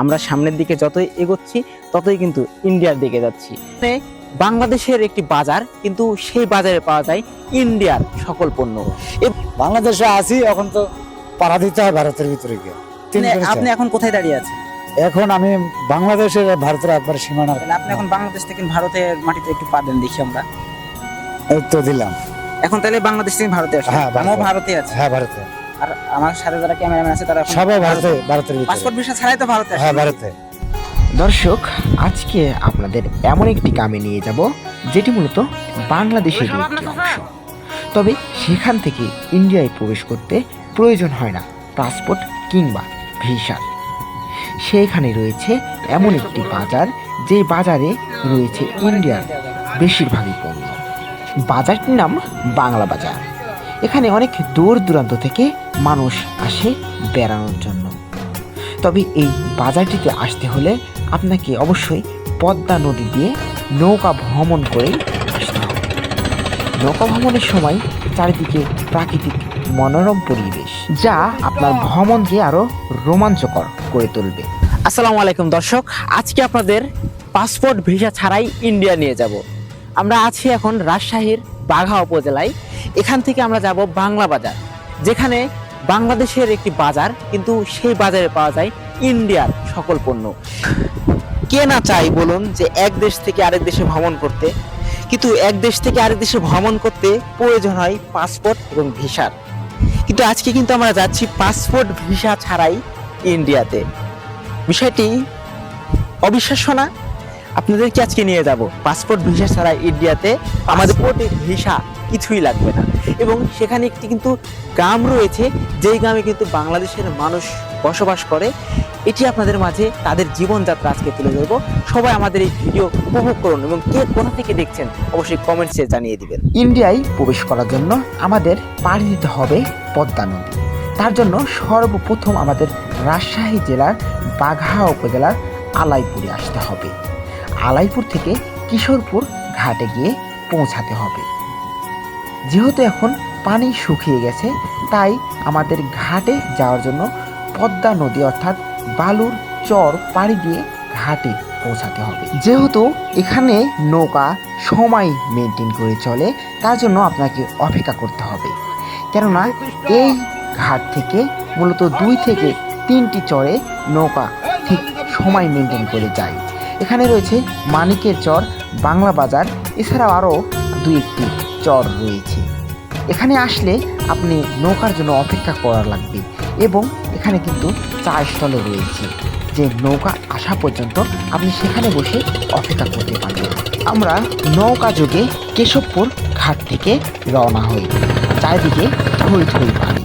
আমরা সামনের দিকে যতই এগোচ্ছি ততই কিন্তু ইন্ডিয়ার দিকে যাচ্ছি। বাংলাদেশের একটি বাজার কিন্তু সেই বাজারে পাওয়া যায় ইন্ডিয়ার সকল পণ্য। বাংলাদেশে আছি এখন তো পাড়া দিতে হয় ভারতের ভিতরে গিয়ে। মানে। আপনি এখন কোথায় দাঁড়িয়ে আছেন? এখন আমি বাংলাদেশের ভারতের একবার সীমানা। আপনি এখন বাংলাদেশ থেকে ভারতের মাটিতে একটু পা দেন দেখি আমরা। এই তো দিলাম। এখন তাহলে বাংলাদেশ থেকে ভারতে আসে হ্যাঁ, ভারতে। ভারতে আছি। হ্যাঁ ভারতে। আর আমার সাথে যারা ক্যামেরাম্যান আছে তারা সবাই ভারতে ভারতের পাসপোর্ট ভিসা ছাড়াই তো ভারতে হ্যাঁ ভারতে। দর্শক আজকে আপনাদের এমন একটি কামে নিয়ে যাব যেটি মূলত বাংলাদেশের একটি অংশ। তবে সেখান থেকে ইন্ডিয়ায় প্রবেশ করতে প্রয়োজন হয় না পাসপোর্ট কিংবা ভিসার সেখানে রয়েছে এমন একটি বাজার যে বাজারে রয়েছে ইন্ডিয়ার বেশিরভাগই পণ্য। বাজারটির নাম বাংলা বাজার। এখানে অনেক দূর দূরান্ত থেকে মানুষ আসে বেড়ানোর জন্য। তবে এই বাজারটিতে আসতে হলে আপনাকে অবশ্যই পদ্মা নদী দিয়ে নৌকা ভ্রমণ করেই আসতে হবে। নৌকা ভ্রমণের সময় চারিদিকে প্রাকৃতিক মনোরম পরিবেশ, যা আপনার ভ্রমণকে আরও রোমাঞ্চকর করে তুলবে। আসসালামু আলাইকুম দর্শক, আজকে আপনাদের পাসপোর্ট ভিসা ছাড়াই ইন্ডিয়া নিয়ে যাব। আমরা আছি এখন রাজশাহীর বাঘা উপজেলায়। এখান থেকে আমরা যাব বাংলা বাজার, যেখানে বাংলাদেশের একটি বাজার, কিন্তু সেই বাজারে পাওয়া যায় ইন্ডিয়ার সকল পণ্য। কে না চাই বলুন যে এক দেশ থেকে আরেক দেশে ভ্রমণ করতে? কিন্তু এক দেশ থেকে আরেক দেশে ভ্রমণ করতে প্রয়োজন হয় পাসপোর্ট এবং ভিসার কিন্তু আজকে কিন্তু আমরা যাচ্ছি পাসপোর্ট, ভিসা ছাড়াই ইন্ডিয়াতে। বিষয়টি অবিশ্বাস্য না? আপনাদেরকে আজকে নিয়ে যাব? পাসপোর্ট, ভিসা ছাড়া ইন্ডিয়াতে? আমাদের ভিসা কিছুই লাগবে না। এবং সেখানে একটি কিন্তু গ্রাম রয়েছে, যেই গ্রামে কিন্তু বাংলাদেশের মানুষ বসবাস করে। এটি আপনাদের মাঝে তাদের জীবনযাত্রা আজকে তুলে ধরবো। সবাই আমাদের এই ভিডিও উপভোগ করুন এবং কে কোথা থেকে দেখছেন অবশ্যই কমেন্টসে জানিয়ে দিবেন। ইন্ডিয়ায় প্রবেশ করার জন্য আমাদের পাড়ি দিতে হবে পদ্মা নদী। তার জন্য সর্বপ্রথম আমাদের রাজশাহী জেলার বাঘা উপজেলার আলাইপুরে আসতে হবে। আলাইপুর থেকে কিশোরপুর ঘাটে গিয়ে পৌঁছাতে হবে। যেহেতু এখন পানি শুকিয়ে গেছে, তাই আমাদের ঘাটে যাওয়ার জন্য পদ্মা নদী অর্থাৎ বালুর চর পাড়ি দিয়ে ঘাটে পৌঁছাতে হবে। যেহেতু এখানে নৌকা সময় মেনটেন করে চলে, তার জন্য আপনাকে অপেক্ষা করতে হবে। কেননা এই ঘাট থেকে মূলত দুই থেকে তিনটি চরে নৌকা ঠিক সময় মেনটেন করে যায়। এখানে রয়েছে মানিকের চর, বাংলা বাজার, এছাড়াও আরও দুই একটি চর রয়েছে। এখানে আসলে আপনি নৌকার জন্য অপেক্ষা করা লাগবে এবং এখানে কিন্তু চা স্টলও রয়েছে। যে নৌকা আসা পর্যন্ত আপনি সেখানে বসে অপেক্ষা করতে পারবেন। আমরা নৌকা যোগে কেশবপুর ঘাট থেকে রওনা হই। চারিদিকে থই থই পানি।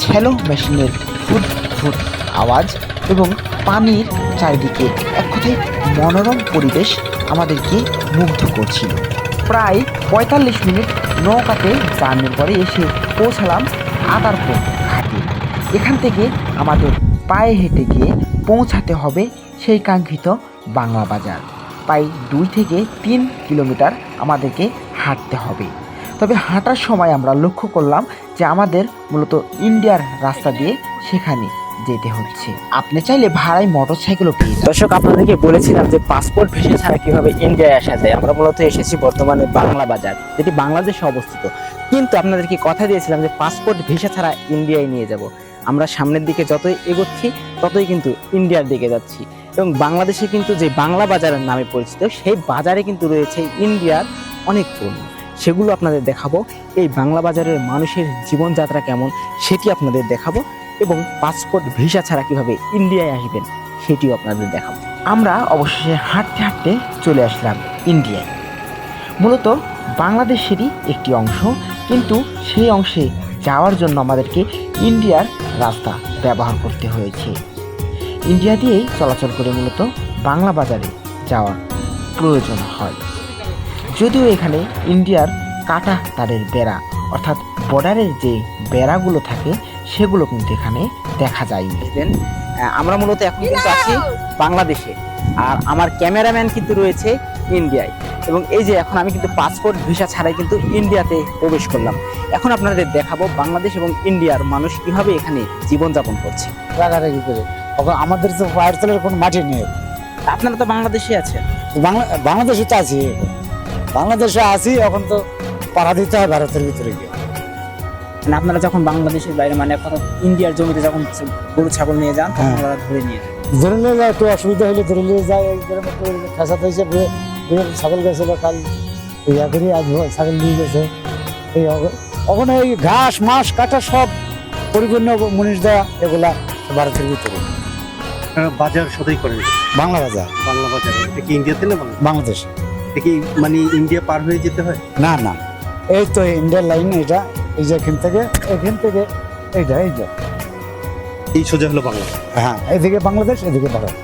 ছেলো মেশিনের ফুট ফুট আওয়াজ এবং পানির চারিদিকে এক কথায় মনোরম পরিবেশ আমাদেরকে মুগ্ধ করছিল। প্রায় পঁয়তাল্লিশ মিনিট নৌকাতে জার্নির পরে এসে পৌঁছালাম আদারপুর ঘাটে। এখান থেকে আমাদের পায়ে হেঁটে গিয়ে পৌঁছাতে হবে সেই কাঙ্ক্ষিত বাংলা বাজার। প্রায় দুই থেকে তিন কিলোমিটার আমাদেরকে হাঁটতে হবে। তবে হাঁটার সময় আমরা লক্ষ্য করলাম যে আমাদের মূলত ইন্ডিয়ার রাস্তা দিয়ে সেখানে যেতে হচ্ছে। আপনি চাইলে ভাড়ায় মোটর সাইকেলও পেয়ে দর্শক, আপনাদেরকে বলেছিলাম যে পাসপোর্ট ভিসা ছাড়া কীভাবে ইন্ডিয়ায় আসা যায়। আমরা মূলত এসেছি বর্তমানে বাংলা বাজার, যেটি বাংলাদেশে অবস্থিত। কিন্তু আপনাদেরকে কথা দিয়েছিলাম যে পাসপোর্ট ভিসা ছাড়া ইন্ডিয়ায় নিয়ে যাব। আমরা সামনের দিকে যতই এগোচ্ছি, ততই কিন্তু ইন্ডিয়ার দিকে যাচ্ছি। এবং বাংলাদেশে কিন্তু যে বাংলা বাজারের নামে পরিচিত, সেই বাজারে কিন্তু রয়েছে ইন্ডিয়ার অনেক পণ্য। সেগুলো আপনাদের দেখাবো। এই বাংলা বাজারের মানুষের জীবনযাত্রা কেমন, সেটি আপনাদের দেখাবো। এবং পাসপোর্ট ভিসা ছাড়া কীভাবে ইন্ডিয়ায় আসবেন সেটিও আপনাদের দেখাবো। আমরা অবশেষে হাঁটতে হাঁটতে চলে আসলাম ইন্ডিয়ায়। মূলত বাংলাদেশেরই একটি অংশ, কিন্তু সেই অংশে যাওয়ার জন্য আমাদেরকে ইন্ডিয়ার রাস্তা ব্যবহার করতে হয়েছে। ইন্ডিয়া দিয়েই চলাচল করে মূলত বাংলা বাজারে যাওয়ার প্রয়োজন হয়। যদিও এখানে ইন্ডিয়ার কাটা তারের বেড়া, অর্থাৎ বর্ডারের যে বেড়াগুলো থাকে সেগুলো কিন্তু এখানে দেখা যায়নি দেখবেন আমরা মূলত এখন কিন্তু আছি বাংলাদেশে। আর আমার ক্যামেরাম্যান কিন্তু রয়েছে ইন্ডিয়ায়। এবং এই যে এখন আমি কিন্তু পাসপোর্ট ভিসা ছাড়াই কিন্তু ইন্ডিয়াতে প্রবেশ করলাম। এখন আপনাদের দেখাবো বাংলাদেশ এবং ইন্ডিয়ার মানুষ কীভাবে এখানে জীবনযাপন করছে। রাগারাগি করে। এখন আমাদের তো পায়ের তলের কোনো মাটি নেই। আপনারা তো বাংলাদেশে আছেন। বাংলা বাংলাদেশে তো আছি। বাংলাদেশে আছি এখন তো পাড়া দিতে হয় ভারতের ভিতরে গিয়ে। মানে আপনারা যখন বাংলাদেশের বাইরে মানে কথা ইন্ডিয়ার জমিতে যখন গরু ছাগল নিয়ে যান তখন হ্যাঁ। ওরা ধরে নিয়ে যায়। ধরে নিয়ে যায় একটু অসুবিধা হলে ধরে নিয়ে যায় এই ধরে খাসাতে হয়েছে ছাগল গেছে বা কাল ইয়া করে আজ ছাগল নিয়ে গেছে। এই ওখানে এই ঘাস মাস কাটা সব পরিপূর্ণ মুনিশ দেওয়া এগুলা ভারতের ভিতরে। বাজার সদাই করেন? বাংলা বাজার। বাংলা বাজারে। এটা কি ইন্ডিয়াতে না বাংলাদেশ। এটা কি মানে ইন্ডিয়া পার হয়ে যেতে হয়? না না। এই তো ইন্ডিয়ার লাইন এটা। এই যে এখান থেকে এখান থেকে এইটা এই যে এই সোজা হলো বাংলা। হ্যাঁ এদিকে বাংলাদেশ এদিকে ভারত।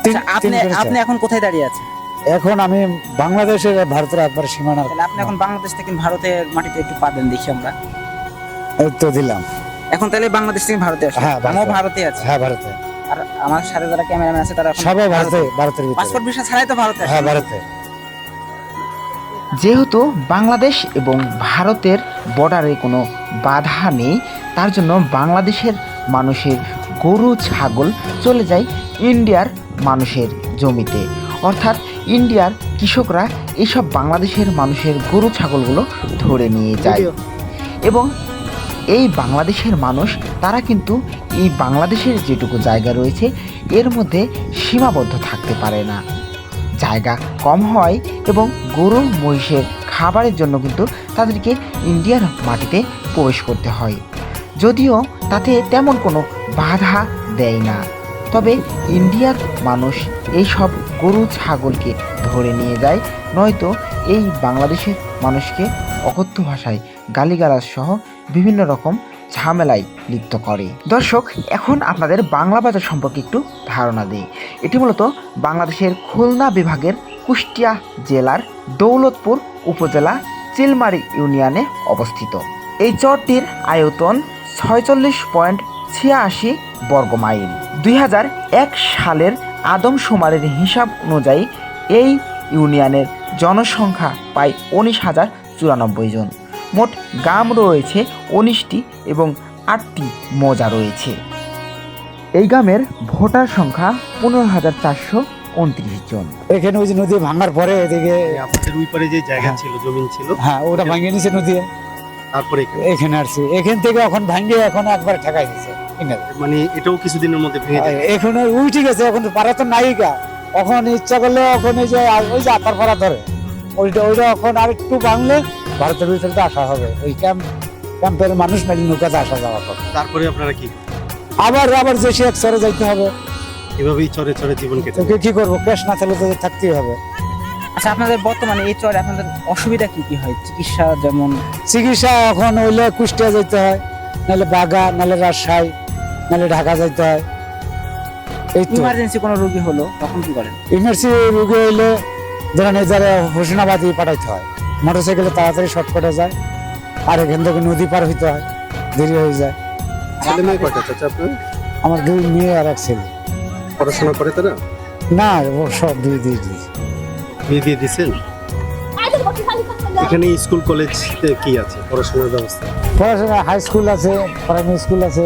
আচ্ছা, আপনি আপনি এখন কোথায় দাঁড়িয়ে আছেন? এখন আমি বাংলাদেশের ভারতের একবার সীমানা আপনি এখন বাংলাদেশ থেকে ভারতের মাটিতে একটু পা দেন দেখি আমরা। এই তো দিলাম। এখন তাহলে বাংলাদেশ থেকে ভারতে আসে হ্যাঁ, আমরা ভারতে। ভারতে আছি। হ্যাঁ ভারতে। আর আমার সাথে যারা ক্যামেরাম্যান আছে তারা সবাই ভারতে। ভারতের ভিতরে। পাসপোর্ট ভিসা ছাড়াই তো ভারতে হ্যাঁ ভারতে। যেহেতু বাংলাদেশ এবং ভারতের বর্ডারে কোনো বাধা নেই তার জন্য বাংলাদেশের মানুষের গরু ছাগল চলে যায় ইন্ডিয়ার মানুষের জমিতে। অর্থাৎ ইন্ডিয়ার কৃষকরা এইসব বাংলাদেশের মানুষের গরু ছাগলগুলো ধরে নিয়ে যায়। এবং এই বাংলাদেশের মানুষ তারা কিন্তু এই বাংলাদেশের যেটুকু জায়গা রয়েছে এর মধ্যে সীমাবদ্ধ থাকতে পারে না। জায়গা কম হয় এবং গরু মহিষের খাবারের জন্য কিন্তু তাদেরকে ইন্ডিয়ার মাটিতে প্রবেশ করতে হয়। যদিও তাতে তেমন কোনো বাধা দেয় না। তবে ইন্ডিয়ার মানুষ এই সব গরু ছাগলকে ধরে নিয়ে যায়, নয়তো এই বাংলাদেশের মানুষকে অকথ্য ভাষায় গালিগালাজ সহ বিভিন্ন রকম ঝামেলায় লিপ্ত করে। দর্শক, এখন আপনাদের বাংলা বাজার সম্পর্কে একটু ধারণা দিই। এটি মূলত বাংলাদেশের খুলনা বিভাগের কুষ্টিয়া জেলার দৌলতপুর উপজেলা চিলমারি ইউনিয়নে অবস্থিত। এই চরটির আয়তন ছয়চল্লিশ পয়েন্ট ছিয়াশি বর্গমাইল দুই হাজার এক সালের আদমশুমারির হিসাব অনুযায়ী এই ইউনিয়নের জনসংখ্যা প্রায় উনিশ হাজার চুরানব্বই জন। মোট গ্রাম রয়েছে উনিশটি এবং আটটি মজা রয়েছে। এই গ্রামের ভোটার সংখ্যা পনেরো হাজার চারশো উনত্রিশ জন। এখানে ওই যে নদী ভাঙার পরে এদিকে আপনাদের ওই পারে যে জায়গা হ্যাঁ। ছিল জমিন ছিল। হ্যাঁ ওটা ভাঙিয়ে নিছে নদী। তারপরে এখানে। এখানে আসছি। এখান থেকে এখন ভাঙিয়ে এখন একবার ঠেকাই দিছে। মানে এটাও কিছুদিনের মধ্যে ভেঙে যাবে এখন উঠে গেছে এখন তো পাড়া তো গা। এখন ইচ্ছা করলে এখন এই যে ওই যে আপার পাড়া ধরে। ওইটা ওইটা এখন আর একটু ভাঙলে ভারতের ভিতরে তো আসা হবে। ওই ক্যাম্প ক্যাম্পের মানুষ নাকি নৌকাতে আসা যাওয়া করে তারপরে আপনারা কি? আবার আবার যে এক চরে যাইতে হবে। এভাবেই চরে চরে জীবন কেটে তোকে কি করব? ক্যাশ না থাকলে তো থাকতেই হবে। আচ্ছা আপনাদের বর্তমানে এই চরে আপনাদের অসুবিধা কি কি হয়? চিকিৎসা যেমন চিকিৎসা এখন হইলে কুষ্টিয়া যাইতে হয় নাহলে বাগা নাহলে রাজশাহী নাহলে ঢাকা যাইতে হয়। এই তো। ইমার্জেন্সি কোনো রোগী হলো তখন কি করেন? ইমার্জেন্সি রোগী হইলে ধরেন এই যারা হোসেনাবাদী পাঠাইতে হয়। মোটর সাইকেলে তাড়াতাড়ি শর্টকাটে যায় আর এখান থেকে নদী পার হইতে হয় দেরি হয়ে যায়। ছেলে মেয়ে কয়টা চাচা আপনার? আমার দুই মেয়ে আর এক ছেলে। পড়াশোনা করে তারা? না ও সব দুই দিয়ে দিয়েছে বিয়ে দিয়ে দিচ্ছেন এখানে স্কুল কলেজ কি আছে পড়াশোনার ব্যবস্থা? পড়াশোনা হাই স্কুল আছে প্রাইমারি স্কুল আছে।